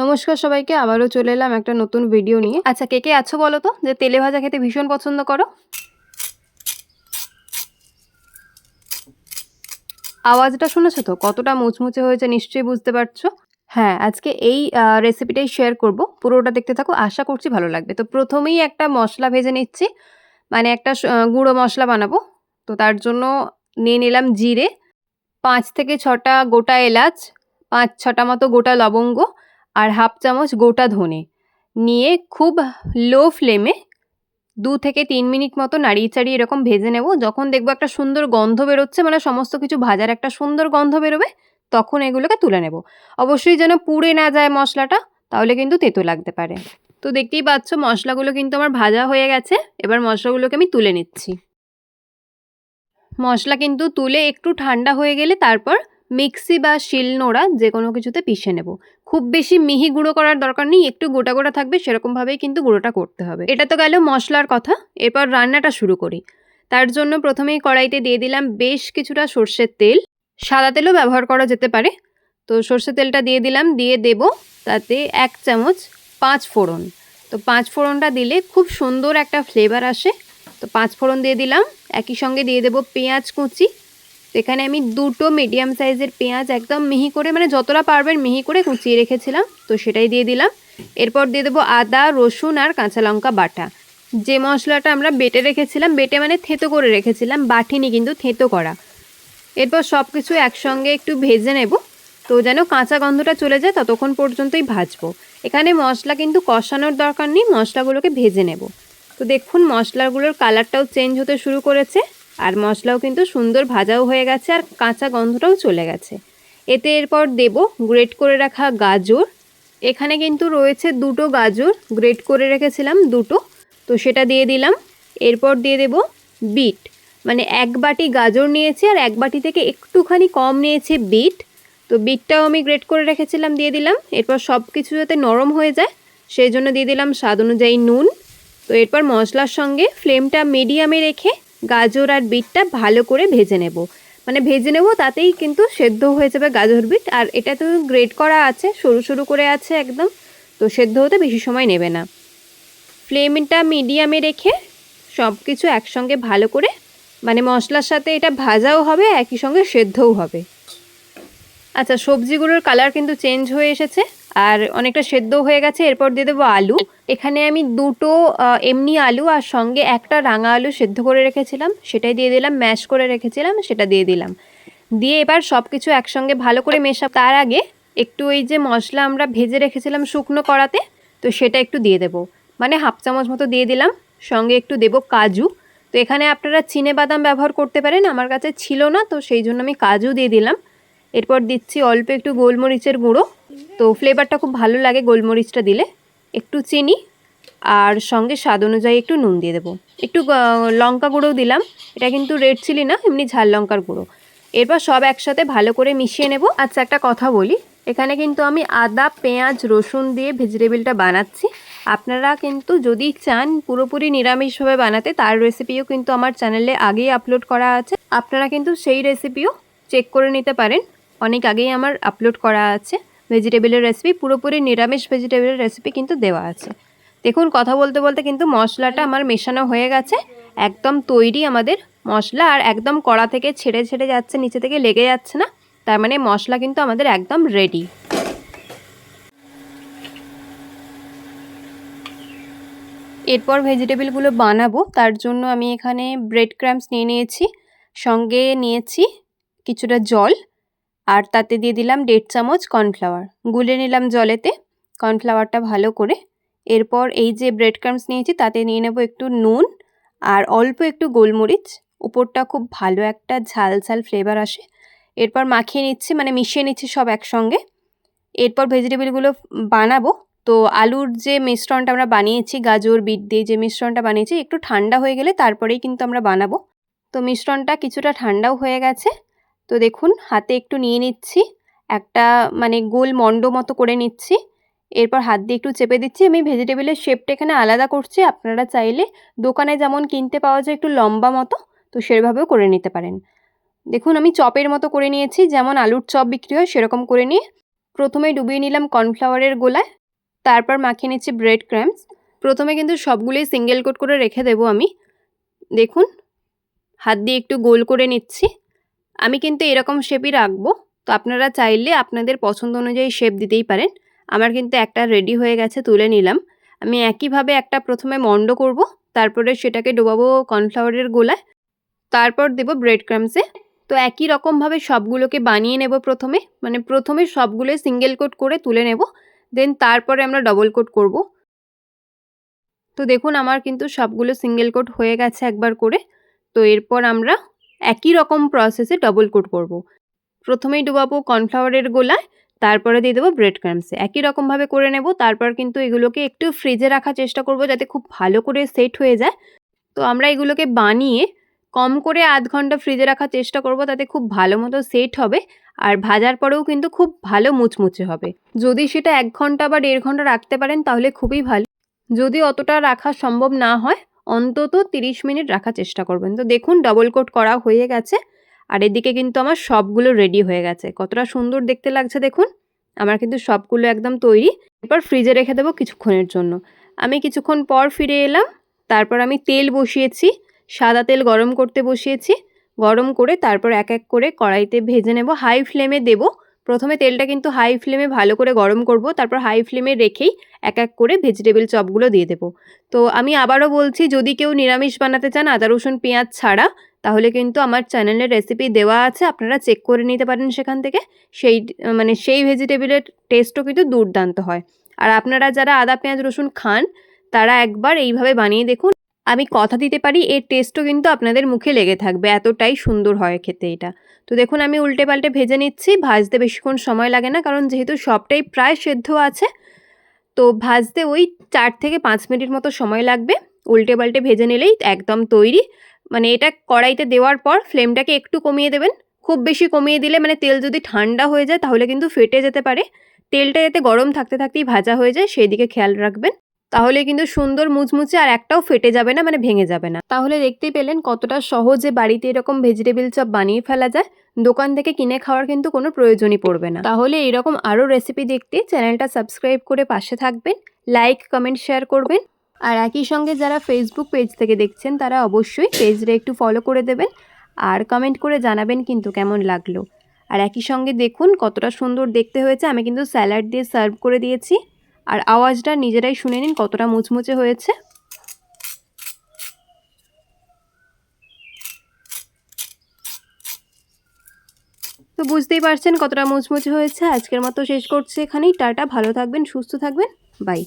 নমস্কার সবাইকে, আবারও চলে এলাম একটা নতুন ভিডিও নিয়ে। আচ্ছা কে কে আছো বলো তো? যে তেলে ভাজা খেতে ভীষণ পছন্দ করো। আওয়াজটা শুনেছো তো? কতটা মুচমুচে হয়েছে নিশ্চয়ই বুঝতে পারছ। হ্যাঁ আজকে এই রেসিপিটাই শেয়ার করব। পুরোটা দেখতে থাকো, আশা করছি ভালো লাগবে। তো প্রথমেই একটা মশলা ভেজে নিচ্ছি। মানে একটা গুঁড়ো মশলা বানাবো। তো তার জন্য নিয়ে নিলাম জিরে, পাঁচ থেকে ছটা গোটা এলাচ, পাঁচ ছটা মতো গোটা লবঙ্গ আর হাফ চামচ গোটা ধনে। নিয়ে খুব লো ফ্লেমে দু থেকে তিন মিনিট মতো নাড়িয়ে চাড়িয়ে এরকম ভেজে নেব। যখন দেখব একটা সুন্দর গন্ধ বেরোচ্ছে মানে সমস্ত কিছু ভাজার একটা সুন্দর গন্ধ বেরোবে, তখন এগুলোকে তুলে নেব। অবশ্যই যেন পুড়ে না যায় মশলাটা, তাহলে কিন্তু তেতো লাগতে পারে। তো দেখতেই পাচ্ছ, মশলাগুলো কিন্তু আমার ভাজা হয়ে গেছে। এবার মশলাগুলোকে আমি তুলে নিচ্ছি। মশলা কিন্তু তুলে একটু ঠান্ডা হয়ে গেলে তারপর মিক্সি বা শিলনোড়া যে কোনো কিছুতে পিষে নেব। খুব বেশি মিহি গুঁড়ো করার দরকার নেই, একটু গোটা গোটা থাকবে সেরকমভাবেই কিন্তু গুঁড়োটা করতে হবে। এটা তো গেল মশলার কথা, এরপর রান্নাটা শুরু করি। তার জন্য প্রথমেই কড়াইতে দিয়ে দিলাম বেশ কিছুটা সর্ষের তেল। সাদা তেলও ব্যবহার করা যেতে পারে। তো সর্ষের তেলটা দিয়ে দিলাম, দিয়ে দেব তাতে এক চামচ পাঁচ ফোড়ন। তো পাঁচ ফোড়নটা দিলে খুব সুন্দর একটা ফ্লেভার আসে। তো পাঁচ ফোড়ন দিয়ে দিলাম, একই সঙ্গে দিয়ে দেবো পেঁয়াজ কুচি। এখানে আমি দুটো মিডিয়াম সাইজের পেঁয়াজ একদম মিহি করে মানে যতটা পারবেন মিহি করে কুচিয়ে রেখেছিলাম, তো সেটাই দিয়ে দিলাম। এরপর দিয়ে দেবো আদা, রসুন আর কাঁচা লঙ্কা বাটা। যে মশলাটা আমরা বেটে রেখেছিলাম, বেটে মানে থেতো করে রেখেছিলাম, বাটিনি কিন্তু থেতো করা। এরপর সব কিছু একসঙ্গে একটু ভেজে নেব, তো যেন কাঁচা গন্ধটা চলে যায় ততক্ষণ পর্যন্তই ভাজবো। এখানে মশলা কিন্তু কষানোর দরকার নেই, মশলাগুলোকে ভেজে নেব। তো দেখুন, মশলাগুলোর কালারটাও চেঞ্জ হতে শুরু করেছে। আর মশলাও কিন্তু সুন্দর ভাজাও হয়ে গেছে আর কাঁচা গন্ধটাও চলে গেছে। এতে এরপর দেব গ্রেট করে রাখা গাজর। এখানে কিন্তু রয়েছে দুটো গাজর, গ্রেট করে রেখেছিলাম দুটো। তো সেটা দিয়ে দিলাম। এরপর দিয়ে দেব বিট। মানে এক বাটি গাজর নিয়েছি আর এক বাটি থেকে একটুখানি কম নিয়েছে বিট। তো বিটটাও আমি গ্রেট করে রেখেছিলাম, দিয়ে দিলাম। এরপর সব কিছু যাতে নরম হয়ে যায়, সেই জন্য দিয়ে দিলাম স্বাদ অনুযায়ী নুন। তো এরপর মশলার সঙ্গে ফ্লেমটা মিডিয়ামে রেখে গাজর আর বিটটা ভালো করে ভেজে নেব। মানে ভেজে নেব, তাতেই কিন্তু সেদ্ধ হয়ে যাবে গাজর বিট। আর এটা তো গ্রেট করা আছে, সরু সরু করে আছে একদম, তো সেদ্ধ হতে বেশি সময় নেবে না। ফ্লেমটা মিডিয়ামে রেখে সব কিছু একসঙ্গে ভালো করে মানে মশলার সাথে এটা ভাজাও হবে, একই সঙ্গে সেদ্ধও হবে। আচ্ছা সবজিগুলোর কালার কিন্তু চেঞ্জ হয়ে এসেছে। আর অনেকটা সেদ্ধ হয়ে গেছে, এরপর দিয়ে দেবো আলু। এখানে আমি দুটো এমনি আলু আর সঙ্গে একটা রাঙা আলু সেদ্ধ করে রেখেছিলাম। সেটাই দিয়ে দিলাম, ম্যাশ করে রেখেছিলাম, সেটা দিয়ে দিলাম। দিয়ে এবার সব কিছু একসঙ্গে ভালো করে মেশা তার আগে একটু ওই যে মশলা আমরা ভেজে রেখেছিলাম শুকনো কড়াতে, তো সেটা একটু দিয়ে দেবো। মানে হাফ চামচ মতো দিয়ে দিলাম, সঙ্গে একটু দেবো কাজু। তো এখানে আপনারা চিনে বাদাম ব্যবহার করতে পারেন, আমার কাছে ছিল না, তো সেই জন্য আমি কাজু দিয়ে দিলাম। এরপর দিচ্ছি অল্প একটু গোলমরিচের গুঁড়ো। তো ফ্লেভারটা খুব ভালো লাগে, গোলমরিচটা দিলে। একটু চিনি আর সঙ্গে স্বাদ অনুযায়ী একটু নুন দিয়ে দেবো। একটু লঙ্কা গুঁড়োও দিলাম। এটা কিন্তু রেড চিলি না, এমনি ঝাল লঙ্কার গুঁড়ো। এরপর সব একসাথে ভালো করে মিশিয়ে নেব। আচ্ছা একটা কথা বলি। এখানে কিন্তু আমি আদা, পেঁয়াজ, রসুন দিয়ে ভেজিটেবিলটা বানাচ্ছি। আপনারা কিন্তু যদি চান পুরোপুরি নিরামিষভাবে বানাতে, তার রেসিপিও কিন্তু আমার চ্যানেলে আগেই আপলোড করা আছে। আপনারা কিন্তু সেই রেসিপিও চেক করে নিতে পারেন। অনেক আগেই আমার আপলোড করা আছে। ভেজিটেবলের রেসিপি পুরোপুরি নিরামিষ ভেজিটেবলের রেসিপি কিন্তু দেওয়া আছে। দেখুন, কথা বলতে বলতে কিন্তু মশলাটা আমার মেশানো হয়ে গেছে। একদম তৈরি আমাদের মশলা, আর একদম কড়া থেকে ছেড়ে ছেড়ে যাচ্ছে, নিচে থেকে লেগে যাচ্ছে না। তার মানে মশলা কিন্তু আমাদের একদম রেডি এরপর ভেজিটেবলগুলো বানাবো। তার জন্য আমি এখানে ব্রেড ক্র্যাম্পস নিয়ে নিয়েছি। সঙ্গে নিয়েছি কিছুটা জল। আর তাতে দিয়ে দিলাম দেড় চামচ কর্নফ্লাওয়ার। গুলে নিলাম জলেতে, কর্নফ্লাওয়ারটা ভালো করে। এরপর এই যে ব্রেড ক্রাম্পস নিয়েছি, তাতে নিয়ে নেব একটু নুন আর অল্প একটু গোলমরিচ। উপরটা খুব ভালো একটা ঝাল ঝাল ফ্লেভার আসে। এরপর মাখিয়ে নিচ্ছি মানে মিশিয়ে নিচ্ছি সব একসঙ্গে। এরপর ভেজিটেবলগুলো বানাবো। তো আলুর যে মিশ্রণটা আমরা বানিয়েছি, গাজর, বিট দিয়ে যে মিশ্রণটা বানিয়েছি, একটু ঠান্ডা হয়ে গেলে তারপরেই কিন্তু আমরা বানাবো। তো মিশ্রণটা কিছুটা ঠান্ডাও হয়ে গেছে। তো দেখুন, হাতে একটু নিয়ে নিচ্ছি, একটা মানে গোল মণ্ড মতো করে নিচ্ছি, এরপর হাত দিয়ে একটু চেপে দিচ্ছি, আমি ভেজিটেবলের শেপটা এখানে আলাদা করছি, আপনারা চাইলে দোকানে যেমন কিনতে পাওয়া যায় একটু লম্বা মতো, তো সেভাবেও করে নিতে পারেন। দেখুন, আমি চপের মতো করে নিয়েছি, যেমন আলুর চপ বিক্রি হয় সেরকম করে নিয়ে প্রথমে ডুবিয়ে নিলাম কর্নফ্লাওয়ারের গোলায়, তারপর মাখিয়ে নিচ্ছি ব্রেড ক্র্যাম্পস প্রথমে কিন্তু সবগুলোই সিঙ্গেল কোট করে রেখে দেবো আমি, দেখুন, হাত দিয়ে একটু গোল করে নিচ্ছি। আমি কিন্তু এরকম শেপই রাখব। তো আপনারা চাইলে আপনাদের পছন্দ অনুযায়ী শেপ দিতেই পারেন। আমার কিন্তু একটা রেডি হয়ে গেছে, তুলে নিলাম। আমি একইভাবে একটা প্রথমে মন্ড করব, তারপরে সেটাকে ডোবাবো কর্নফ্লাওয়ারের গোলায়। তারপর দেব ব্রেড ক্রামসে তো একই রকমভাবে সবগুলোকে বানিয়ে নেব প্রথমে। মানে প্রথমে সবগুলো সিঙ্গেল কোট করে তুলে নেব। দেন তারপরে আমরা ডবল কোট করব। তো দেখুন, আমার কিন্তু সবগুলো সিঙ্গেল কোট হয়ে গেছে একবার করে। তো এরপর আমরা একই রকম প্রসেসে ডবল কোট করব। প্রথমেই ডুবাবো কর্নফ্লাওয়ারের গোলায়, তারপরে দিয়ে দেবো ব্রেড ক্রামসে একই রকমভাবে করে নেব, তারপর কিন্তু এগুলোকে একটু ফ্রিজে রাখার চেষ্টা করব যাতে খুব ভালো করে সেট হয়ে যায়। তো আমরা এগুলোকে বানিয়ে কম করে আধ ঘণ্টা ফ্রিজে রাখার চেষ্টা করব তাতে খুব ভালো মতো সেট হবে আর ভাজার পরেও কিন্তু খুব ভালো মুচমুচে হবে। যদি সেটা এক ঘণ্টা বা দেড় ঘণ্টা রাখতে পারেন তাহলে খুবই ভালো। যদি অতটা রাখা সম্ভব না হয় অন্তত তিরিশ মিনিট রাখার চেষ্টা করবেন। তো দেখুন ডবল কোট করা হয়ে গেছে। আর এদিকে কিন্তু আমার সবগুলো রেডি হয়ে গেছে। কতটা সুন্দর দেখতে লাগছে দেখুন। আমার কিন্তু সবগুলো একদম তৈরি। এরপর ফ্রিজে রেখে দেবো কিছুক্ষণের জন্য। আমি কিছুক্ষণ পর ফিরে এলাম। তারপর আমি তেল বসিয়েছি। সাদা তেল গরম করতে বসিয়েছি। গরম করে তারপর এক এক করে কড়াইতে ভেজে নেব। হাই ফ্লেমে দেব। প্রথমে তেলটা কিন্তু হাই ফ্লেমে ভালো করে গরম করব, তারপর হাই ফ্লেমে রেখেই এক এক করে ভেজিটেবল চপগুলো দিয়ে দেবো। তো আমি আবারও বলছি, যদি কেউ নিরামিষ বানাতে চান আদা, রসুন, পেঁয়াজ ছাড়া, তাহলে কিন্তু আমার চ্যানেলের রেসিপি দেওয়া আছে, আপনারা চেক করে নিতে পারেন সেখান থেকে। সেই মানে সেই ভেজিটেবলের টেস্টও কিন্তু দুর্দান্ত হয়। আর আপনারা যারা আদা, পেঁয়াজ, রসুন খান, তারা একবার এইভাবে বানিয়ে দেখুন। আমি কথা দিতে পারি, এর টেস্টও কিন্তু আপনাদের মুখে লেগে থাকবে। এতটাই সুন্দর হয় খেতে এটা। তো দেখুন, আমি উল্টে পাল্টে ভেজে নিচ্ছি। ভাজতে বেশিক্ষণ সময় লাগে না, কারণ যেহেতু সবটাই প্রায় সেদ্ধ আছে, তো ভাজতে ওই চার থেকে পাঁচ মিনিট মতো সময় লাগবে। উল্টে পাল্টে ভেজে নিলেই একদম তৈরি। মানে এটা কড়াইতে দেওয়ার পর ফ্লেমটাকে একটু কমিয়ে দেবেন। খুব বেশি কমিয়ে দিলে মানে তেল যদি ঠান্ডা হয়ে যায়, তাহলে কিন্তু ফেটে যেতে পারে। তেলটা যাতে গরম থাকতে থাকতেই ভাজা হয়ে যায় সেই দিকে খেয়াল রাখবেন। তাহলে কিন্তু সুন্দর মুচমুচে আর একটাও ফেটে যাবে না মানে ভেঙে যাবে না। তাহলে দেখতেই পেলেন কতটা সহজে বাড়িতে এরকম ভেজিটেবল চপ বানিয়ে ফেলা যায়। দোকান থেকে কিনে খাওয়ার কিন্তু কোনো প্রয়োজনই পড়বে না। তাহলে এরকম আরও রেসিপি দেখতে চ্যানেলটা সাবস্ক্রাইব করে পাশে থাকবেন লাইক কমেন্ট শেয়ার করবেন। আর একই সঙ্গে যারা ফেসবুক পেজ থেকে দেখছেন, তারা অবশ্যই পেজটা একটু ফলো করে দেবেন আর কমেন্ট করে জানাবেন কিন্তু কেমন লাগল। আর একই সঙ্গে দেখুন কতটা সুন্দর দেখতে হয়েছে। আমি কিন্তু স্যালাড দিয়ে সার্ভ করে দিয়েছি। আর আওয়াজটা নিজেরাই শুনে নিন, কতটা মুচমুচে হয়েছে। তো বুঝতেই পারছেন কতটা মুচমুচে হয়েছে। আজকের মতো শেষ করছে এখানেই। টাটা, ভালো থাকবেন, সুস্থ থাকবেন। বাই।